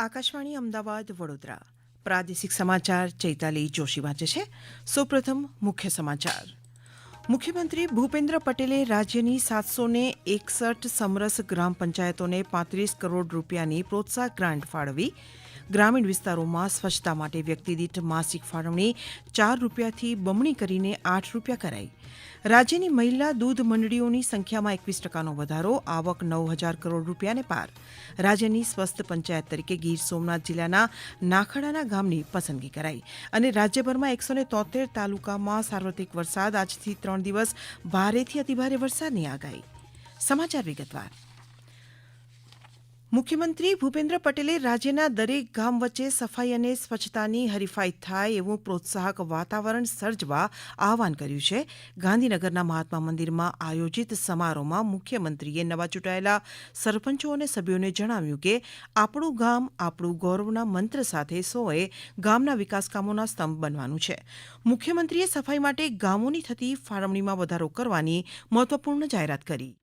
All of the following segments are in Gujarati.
આકાશવાણી અમદાવાદ વડોદરા. પ્રાદેશિક સમાચાર ચૈતાલી જોશી વાંચે છે. સૌપ્રથમ મુખ્ય સમાચાર. મુખ્યમંત્રી ભૂપેન્દ્ર પટેલે રાજ્યની સાતસો ને એકસઠ સમરસ ગ્રામ પંચાયતોને પાંત્રીસ કરોડ રૂપિયાની પ્રોત્સાહક ગ્રાન્ટ ફાળવી ગ્રામીણ વિસ્તારોમાં સ્વચ્છતા માટે વ્યક્તિદીઠ માસિક ફાળવણી ચાર રૂપિયાથી બમણી કરીને આઠ રૂપિયા કરાઈ. રાજ્યની મહિલા દૂધ મંડળીઓની સંખ્યામાં એકવીસ ટકાનો વધારો, આવક નવ હજાર કરોડ રૂપિયાને પાર. રાજ્યની સ્વસ્થ પંચાયત તરીકે ગીર સોમનાથ જિલ્લાના નાખડાના ગામની પસંદગી કરાઈ અને રાજ્યભરમાં એકસો ને તોતેર તાલુકામાં સાર્વત્રિક વરસાદ. આજથી ત્રણ દિવસ ભારેથી અતિભારે વરસાદની આગાહી. સમાચાર વિગતવાર. મુખ્યમંત્રી ભૂપેન્દ્ર પટેલે રાજ્યના દરેક ગામ વચ્ચે સફાઈ અને સ્વચ્છતાની હરીફાઈ થાય એવું પ્રોત્સાહક વાતાવરણ સર્જવા આહવાન કર્યું છે. ગાંધીનગરના મહાત્મા મંદિરમાં આયોજિત સમારોહમાં મુખ્યમંત્રીએ નવા ચૂંટાયેલા સરપંચો અને સભ્યોને જણાવ્યું કે, આપણું ગામ આપણું ગૌરવના મંત્ર સાથે સૌએ ગામના વિકાસ કામોના સ્તંભ બનવાનું છે. મુખ્યમંત્રીએ સફાઈ માટે ગામોની થતી ફાળવણીમાં વધારો કરવાની મહત્વપૂર્ણ જાહેરાત કરી.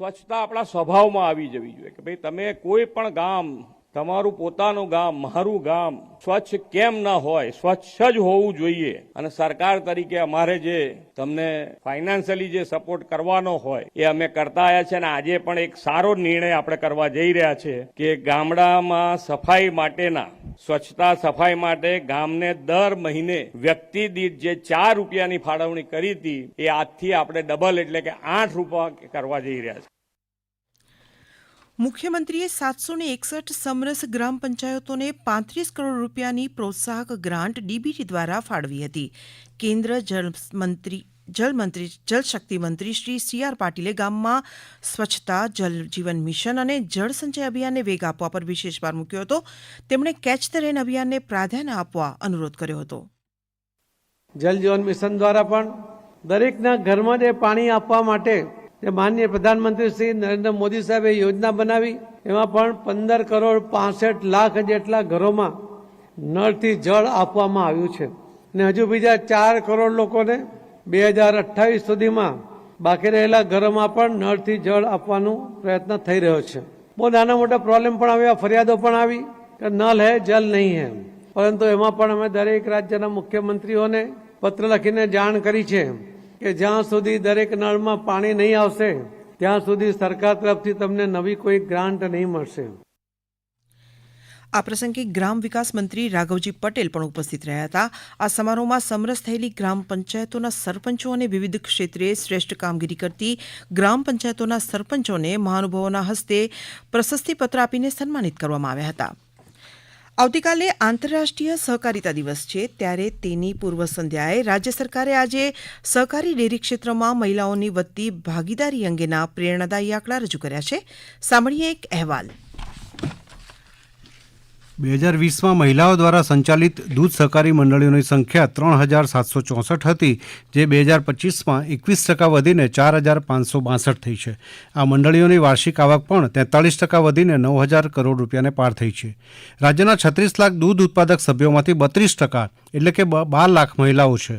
સ્વચ્છતા આપણા સ્વભાવમાં આવી જવી જોઈએ કે ભાઈ તમે કોઈ પણ ગામ તમારું પોતાનું ગામ, મારું ગામ સ્વચ્છ કેમ ના હોય? સ્વચ્છ જ હોવું જોઈએ. અને સરકાર તરીકે અમારે જે તમને ફાઇનાન્શિયલી જે સપોર્ટ કરવાનો હોય, એ અમે કરતા આવ્યા છે. અને આજે પણ એક સારો નિર્ણય આપણે કરવા જઈ રહ્યા છે કે ગામડામાં સફાઈ માટેના, સ્વચ્છતા સફાઈ માટે ગામને દર મહિને વ્યક્તિ દીઠ જે ચાર રૂપિયાની ફાળવણી કરી હતી, એ આજથી આપણે ડબલ એટલે કે આઠ રૂપિયા કરવા જઈ રહ્યા છે. મુખ્યમંત્રીએ સાતસો ને એકસઠ સમરસ ગ્રામ પંચાયતોને પાંત્રીસ કરોડ રૂપિયાની પ્રોત્સાહક ગ્રાન્ટ ડીબીટી દ્વારા ફાળવી હતી. કેન્દ્ર જળમંત્રી જલમંત્રી જલશક્તિ મંત્રી શ્રી સી આર પાટીલે ગામમાં સ્વચ્છતા, જલ જીવન મિશન અને જળ સંચય અભિયાનને વેગ આપવા પર વિશેષ ભાર મૂક્યો હતો. તેમણે કેચ ધ રેન અભિયાનને પ્રાધાન્ય આપવા અનુરોધ કર્યો હતો. જલ જીવન મિશન દ્વારા પણ દરેકના ઘરમાં જે પાણી આપવા માટે જે માનનીય પ્રધાનમંત્રી શ્રી નરેન્દ્ર મોદી સાહેબે યોજના બનાવી. એમાં પણ પંદર કરોડ પાસઠ લાખ જેટલા ઘરોમાં નળથી જળ આપવામાં આવ્યું છે. અને હજુ બીજા ચાર કરોડ લોકોને બે હજાર અઠ્ઠાવીસ સુધીમાં બાકી રહેલા ઘરોમાં પણ નળથી જળ આપવાનો પ્રયત્ન થઈ રહ્યો છે. બહુ નાના મોટા પ્રોબ્લેમ પણ આવ્યા, ફરિયાદો પણ આવી કે નલ હે, જલ નહીં હે પરંતુ એમાં પણ અમે દરેક રાજ્યના મુખ્યમંત્રીઓને પત્ર લખીને જાણ કરી છે. કે જ્યાં સુધી દરેક નળમાં પાણી નહીં આવશે, ત્યાં સુધી સરકાર તરફથી તમને નવી કોઈ ગ્રાન્ટ નહીં મળશે. આ પ્રસંગે ગ્રામ વિકાસ મંત્રી રાઘવજી પટેલ પણ ઉપસ્થિત રહ્યા હતા. આ સમારોહમાં સમરસ થયેલી ગ્રામ પંચાયતોના સરપંચો અને વિવિધ ક્ષેત્રે શ્રેષ્ઠ કામગીરી કરતી ગ્રામ પંચાયતોના સરપંચોને મહાનુભાવોના હસ્તે પ્રશસ્તિપત્ર આપીને સન્માનિત કરવામાં આવ્યા હતા. આવતીકાલે આંતરરાષ્ટ્રીય સહકારિતા દિવસ છે, ત્યારે તેની પૂર્વ સંધ્યાએ રાજ્ય સરકારે આજે સહકારી ડેરી ક્ષેત્રમાં મહિલાઓની વધતી ભાગીદારી અંગેના પ્રેરણાદાયી આંકડા રજૂ કર્યા છે. સાંભળીએ એક અહેવાલ. બે હજાર વીસમાં મહિલાઓ દ્વારા સંચાલિત દૂધ સહકારી મંડળીઓની સંખ્યા ત્રણ હજાર સાતસો ચોસઠ હતી, જે બે હજાર પચીસમાં એકવીસ ટકા વધીને ચાર હજાર પાંચસો બાસઠ થઈ છે. આ મંડળીઓની વાર્ષિક આવક પણ તેતાળીસ ટકા વધીને નવ હજાર કરોડ રૂપિયાને પાર થઈ છે. રાજ્યના છત્રીસ લાખ દૂધ ઉત્પાદક સભ્યોમાંથી બત્રીસ ટકા એટલે કે બાર લાખ મહિલાઓ છે.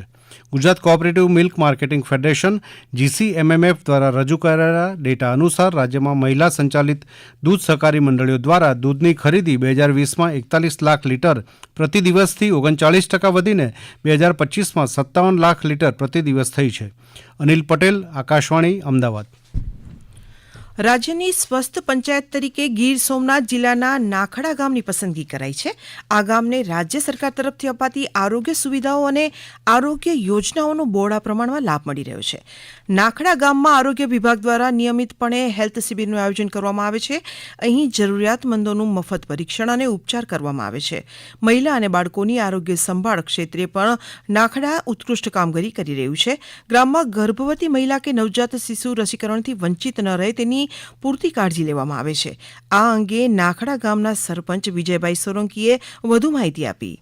Gujarat cooperative milk marketing federation GCMMF દ્વારા રજૂ કરાયેલા ડેટા અનુસાર રાજ્યમાં મહિલા સંચાલિત દૂધ સહકારી મંડળીઓ દ્વારા દૂધની ખરીદી બે હજાર વીસમાં એકતાલીસ લાખ લીટર પ્રતિ દિવસથી ઓગણચાળીસ ટકા વધીને બે હજાર પચીસમાં સત્તાવન લાખ લીટર પ્રતિ દિવસ થઈ છે. અનિલ પટેલ, આકાશવાણી, અમદાવાદ. રાજ્યની સ્વસ્થ પંચાયત તરીકે ગીર સોમનાથ જિલ્લાના નાખડા ગામની પસંદગી કરાઈ છે. આ ગામને રાજ્ય સરકાર તરફથી અપાતી આરોગ્ય સુવિધાઓ અને આરોગ્ય યોજનાઓનો બહોળા પ્રમાણમાં લાભ મળી રહ્યો છે. નાખડા ગામમાં આરોગ્ય વિભાગ દ્વારા નિયમિતપણે હેલ્થ શિબિરનું આયોજન કરવામાં આવે છે. અહીં જરૂરિયાતમંદોનું મફત પરીક્ષણ અને ઉપચાર કરવામાં આવે છે. મહિલા અને બાળકોની આરોગ્ય સંભાળ ક્ષેત્રે પણ નાખડા ઉત્કૃષ્ટ કામગીરી કરી રહ્યું છે. ગ્રામમાં ગર્ભવતી મહિલા કે નવજાત શિશુ રસીકરણથી વંચિત ન રહે તેની પૂરતી કાળજી લેવામાં આવે છે. આ અંગે નાખડા ગામના સરપંચ વિજયભાઈ સોલંકીએ વધુ માહિતી આપી.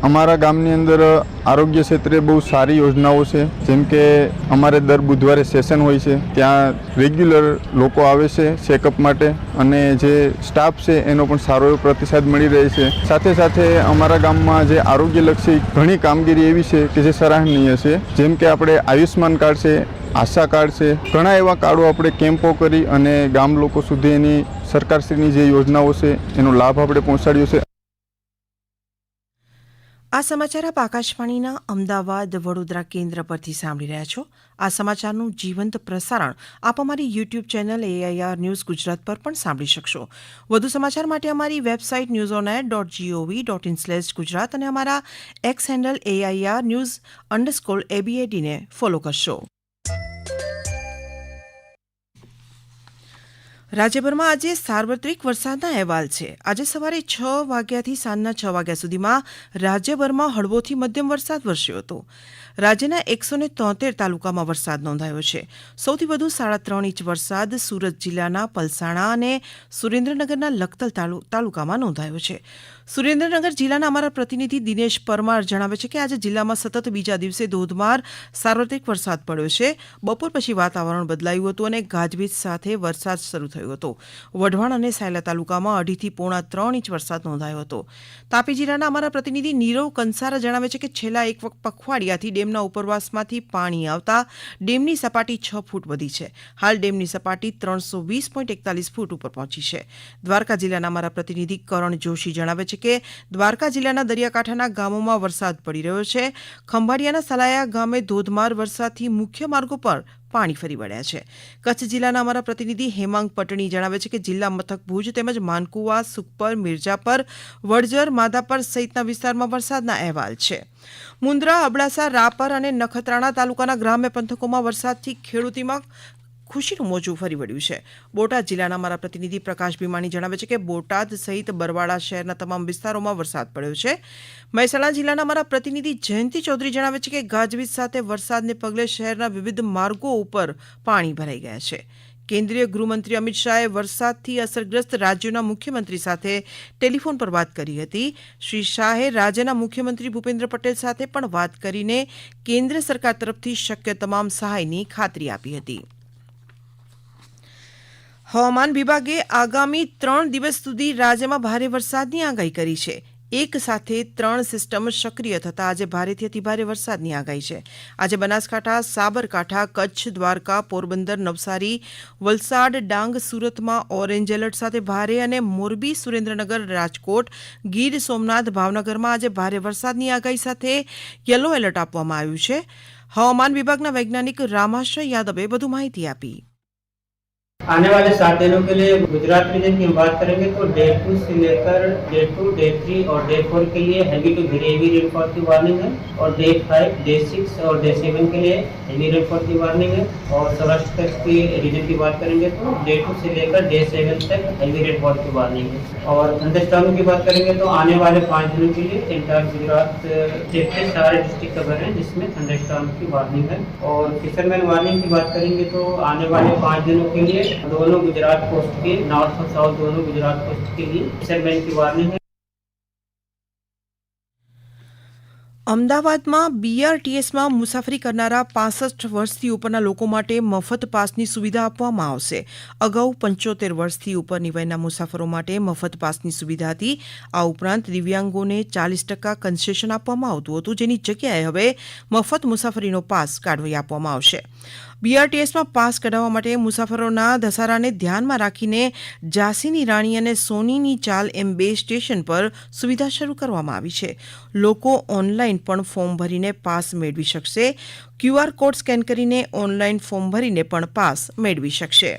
અમારા ગામની અંદર આરોગ્ય ક્ષેત્રે બહુ સારી યોજનાઓ છે. જેમ કે અમારે દર બુધવારે સેશન હોય છે. ત્યાં રેગ્યુલર લોકો આવે છે ચેકઅપ માટે અને જે સ્ટાફ છે એનો પણ સારો એવો પ્રતિસાદ મળી રહે છે. સાથે સાથે અમારા ગામમાં જે આરોગ્યલક્ષી ઘણી કામગીરી એવી છે કે જે સરાહનીય છે. જેમ કે આપણે આયુષ્માન કાર્ડ છે આશા કાર્ડ છે. ઘણા એવા કાર્ડો આપણે કેમ્પો કરી અને ગામ લોકો સુધી એની સરકારશ્રીની જે યોજનાઓ છે, એનો લાભ આપણે પહોંચાડ્યો છે. આ સમાચાર આપ આકાશવાણીના અમદાવાદ વડોદરા કેન્દ્ર પરથી સાંભળી રહ્યા છો. આ સમાચારનું જીવંત પ્રસારણ આપ અમારી YouTube channel AIR news Gujarat પર પણ સાંભળી શકશો. વધુ સમાચાર માટે અમારી website news on air dot gov dot in slash Gujarat અને અમારા X handle AIR news underscore એબીએડીને follow કરશો. રાજ્યભરમાં આજે સાર્વત્રિક વરસાદના અહેવાલ છે. આજે સવારે છ વાગ્યાથી સાંજના છ વાગ્યા સુધીમાં રાજ્યભરમાં હળવોથી મધ્યમ વરસાદ વરસ્યો હતો. રાજ્યના એકસો તોતેર તાલુકામાં વરસાદ નોંધાયો છે. સૌથી વધુ સાડા ત્રણ ઇંચ વરસાદ સુરત જિલ્લાના પલસાણા અને સુરેન્દ્રનગરના લખતલ તાલુ- તાલુકામાં નોંધાયો છે. સુરેન્દ્રનગર જિલ્લાના અમારા પ્રતિનિધિ દિનેશ પરમાર જણાવે છે કે આજે જિલ્લામાં સતત બીજા દિવસે ધોધમાર સાર્વત્રિક વરસાદ પડ્યો છે. બપોર પછી વાતાવરણ બદલાયું હતું અને ગાજવીજ સાથે વરસાદ શરૂ થયો હતો. વઢવાણ અને સાયલા તાલુકામાં અઢીથી પોણા ત્રણ ઇંચ વરસાદ નોંધાયો હતો. તાપી જિલ્લાના અમારા પ્રતિનિધિ નીરવ કંસારા જણાવે છે કે છેલ્લા એક પખવાડિયાથી ડેમના ઉપરવાસમાંથી પાણી આવતા ડેમની સપાટી છ ફૂટ વધી છે. હાલ ડેમની સપાટી ત્રણસો વીસ પોઈન્ટ એકતાલીસ ફૂટ ઉપર પહોંચી છે. દ્વારકા જિલ્લાના અમારા પ્રતિનિધિ કરણ જોશી જણાવે છે કે દ્વારકા જિલ્લાના દરિયાકાંઠાના ગામોમાં વરસાદ પડી રહ્યો છે. ખંભાળિયાના સલાયા ગામે ધોધમાર વરસાદથી મુખ્ય માર્ગો પર પાણી ફરી વળ્યા છે. કચ્છ જિલ્લાના અમારા પ્રતિનિધિ હેમાંગ પટણી જણાવે છે કે જિલ્લા મથક ભુજ તેમજ માનકુવા, સુખપર મિર્જાપર વડજર, માધાપર સહિતના વિસ્તારમાં વરસાદના અહેવાલ છે. મુન્દ્રા અબડાસા, રાપર અને નખત્રાણા તાલુકાના ગ્રામ્ય પંથકોમાં વરસાદથી ખેડૂતીમાં ખુશીનું મોજું ફરી વળ્યું છે. બોટાદ જિલ્લાના અમારા પ્રતિનિધિ પ્રકાશ ભીમાણી જણાવે છે કે બોટાદ સહિત બરવાડા શહેરના તમામ વિસ્તારોમાં વરસાદ પડ્યો છે. મહેસાણા જિલ્લાના અમારા પ્રતિનિધિ જયંતિ ચૌધરી જણાવે છે કે ગાજવીજ સાથે વરસાદને પગલે શહેરના વિવિધ માર્ગો ઉપર પાણી ભરાઈ ગયા છે. કેન્દ્રીય ગૃહમંત્રી અમિત શાહે વરસાદથી અસરગ્રસ્ત રાજ્યોના મુખ્યમંત્રી સાથે ટેલિફોન પર વાત કરી હતી. શ્રી શાહે રાજ્યના મુખ્યમંત્રી ભૂપેન્દ્ર પટેલ સાથે પણ વાત કરીને કેન્દ્ર સરકાર તરફથી શક્ય તમામ સહાયની ખાતરી આપી હતી. હવામાન વિભાગે આગામી ત્રણ દિવસ સુધી રાજ્યમાં ભારે વરસાદની આગાહી કરી છે. એક સાથે ત્રણ સિસ્ટમ સક્રિય થતા આજે ભારેથી અતિભારે વરસાદની આગાહી છે. આજે બનાસકાંઠા, સાબરકાંઠા, કચ્છ, દ્વારકા, પોરબંદર, નવસારી, વલસાડ, ડાંગ, સુરતમાં ઓરેન્જ એલર્ટ સાથે ભારે અને મોરબી, સુરેન્દ્રનગર, રાજકોટ, ગીર, સોમનાથ, ભાવનગરમાં આજે ભારે વરસાદની આગાહી સાથે યલો એલર્ટ આપવામાં આવ્યું છે. હવામાન વિભાગના વૈજ્ઞાનિક રામાશ્રય યાદવે વધુ માહિતી આપી. आने वाले सात दिनों के लिए गुजरात रीजन की हम बात करेंगे तो डे टू से लेकर डे टू डे थ्री और डे फोर के लिए heavy to very heavy rainfall की वार्निंग है और डे फाइव डे सिक्स और डे सेवन के लिए हेवी रेनफॉल की वार्निंग है और सौराष्ट्र तक के रीजन की बात करेंगे तो डे टू से लेकर डे सेवन तक हेवी रेनफॉल की वार्निंग है। और थंडरस्टॉर्म की बात करेंगे तो आने वाले पाँच दिनों के लिए एंटायर गुजरात के सारे डिस्ट्रिक्ट कवर हैं जिसमें थंडरस्टॉर्म की वार्निंग है। और फिशरमैन वार्निंग की बात करेंगे तो आने वाले पाँच दिनों के लिए दोनों गुजरात कोस्ट के नॉर्थ और साउथ दोनों गुजरात कोस्ट के लिए फिशरमैन की वार्निंग है અમદાવાદમાં બીઆરટીએસમાં મુસાફરી કરનારા પાસઠ વર્ષથી ઉપરના લોકો માટે મફત પાસની સુવિધા આપવામાં આવશે અગાઉ પંચોતેર વર્ષથી ઉપરની વયના મુસાફરો માટે મફત પાસની સુવિધા હતી આ ઉપરાંત દિવ્યાંગોને ચાલીસ ટકા કન્સેશન આપવામાં આવતું હતું જેની જગ્યાએ હવે મફત મુસાફરીનો પાસ કાઢવી આપવામાં આવશે બીઆરટીએસમાં પાસ કઢાવવા માટે મુસાફરોના ધસારાને ધ્યાનમાં રાખીને ઝાંસીની રાણી અને સોનીની ચાલ એમ બે સ્ટેશન પર સુવિધા શરૂ કરવામાં આવી છે. લોકો ઓનલાઈન પણ ફોર્મ ભરીને પાસ મેળવી શકશે. ક્યુઆર કોડ સ્કેન કરીને ઓનલાઈન ફોર્મ ભરીને પણ પાસ મેળવી શકશે.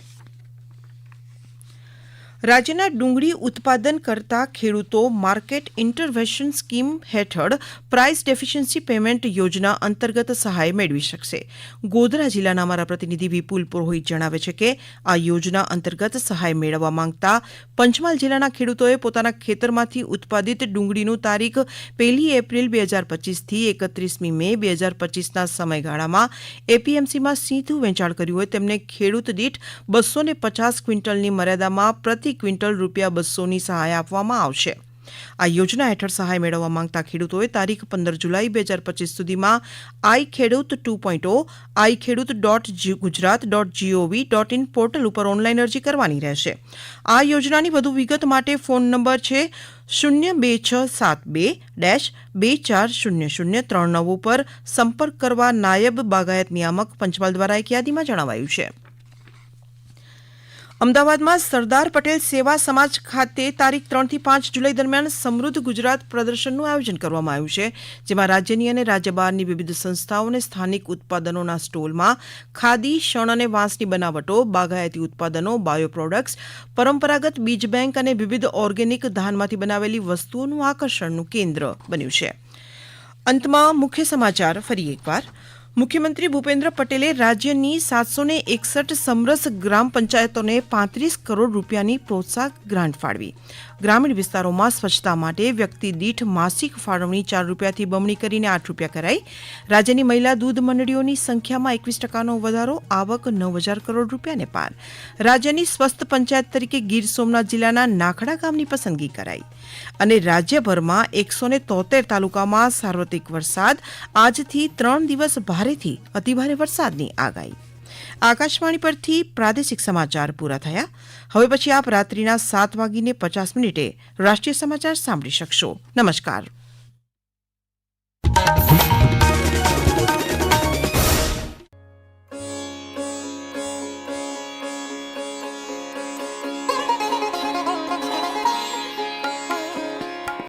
રાજ્યના ડુંગળી ઉત્પાદન કરતા ખેડૂતો માર્કેટ ઇન્ટરવેન્શન સ્કીમ હેઠળ પ્રાઇસ ડેફિશિયન્સી પેમેન્ટ યોજના અંતર્ગત સહાય મેળવી શકશે. ગોધરા જિલ્લાના અમારા પ્રતિનિધિ વિપુલ પુરોહિત જણાવે છે કે આ યોજના અંતર્ગત સહાય મેળવવા માંગતા પંચમહાલ જિલ્લાના ખેડૂતોએ પોતાના ખેતરમાંથી ઉત્પાદિત ડુંગળીનું તારીખ પહેલી એપ્રિલ બે હજાર પચીસથી એકત્રીસમી મે બે હજાર પચીસના સમયગાળામાં એપીએમસીમાં સીધું વેચાણ કર્યું હોય તેમને ખેડૂત દીઠ બસો ને પચાસ ક્વિન્ટલની મર્યાદામાં પ્રતિ ક્વિન્ટલ રૂપિયા બસોની સહાય આપવામાં આવશે. આ યોજના હેઠળ સહાય મેળવવા માંગતા ખેડૂતોએ તારીખ પંદર જુલાઈ બે હજાર પચીસ સુધીમાં આઈ ખેડૂત two point O I Khedut dot Gujarat dot gov dot in portal ઉપર ઓનલાઈન અરજી કરવાની રહેશે. આ યોજનાની વધુ વિગત માટે ફોન નંબર છે શૂન્ય બે છ સાત બે ડેશ બે ચાર શૂન્ય શૂન્ય ત્રણ નવ ઉપર સંપર્ક કરવા નાયબ બાગાયત નિયામક પંચમહાલ દ્વારા એક યાદીમાં જણાવાયું છે. અમદાવાદમાં સરદાર પટેલ સેવા સમાજ ખાતે તારીખ ત્રણથી પાંચ જુલાઈ દરમિયાન સમૃદ્ધ ગુજરાત પ્રદર્શનનું આયોજન કરવામાં આવ્યું છે, જેમાં રાજ્યની અને રાજ્ય બહારની વિવિધ સંસ્થાઓ અને સ્થાનિક ઉત્પાદનોના સ્ટોલમાં ખાદી, શણ અને વાંસની બનાવટો, બાગાયતી ઉત્પાદનો બાયો પ્રોડક્ટ્સ પરંપરાગત બીજ બેંક અને વિવિધ ઓર્ગેનિક ધાનમાંથી બનાવેલી વસ્તુઓનું આકર્ષણનું કેન્દ્ર બન્યું છે. અંતમાં મુખ્ય સમાચાર ફરી એકવાર. મુખ્યમંત્રી ભૂપેન્દ્ર પટેલે રાજ્યની સાતસો ને એકસઠ સમરસ ગ્રામ પંચાયતોને પાંત્રીસ કરોડ રૂપિયાની પ્રોત્સાહક ગ્રાન્ટ ફાળવી. ગ્રામીણ વિસ્તારોમાં સ્વચ્છતા માટે વ્યક્તિ દીઠ માસિક ફાળવણી ચાર રૂપિયાથી બમણી કરીને આઠ રૂપિયા કરાઈ. રાજ્યની મહિલા દૂધ મંડળીઓની સંખ્યામાં એકવીસ ટકાનો વધારો, આવક નવ હજાર કરોડ રૂપિયાને પાર. રાજ્યની સ્વસ્થ પંચાયત તરીકે ગીર સોમનાથ જિલ્લાના નાખડા ગામની પસંદગી કરાઈ. અને રાજ્યભરમાં એકસો ને તોતેર તાલુકામાં સાર્વત્રિક વરસાદ. આજથી ત્રણ દિવસ ભારેથી અતિભારે વરસાદની આગાહી. આકાશવાણી પરથી પ્રાદેશિક સમાચાર પૂરા થયા. હવે પછી આપ રાત્રિના સાત વાગીને પચાસ મિનિટે રાષ્ટ્રીય સમાચાર સાંભળી શકશો. નમસ્કાર.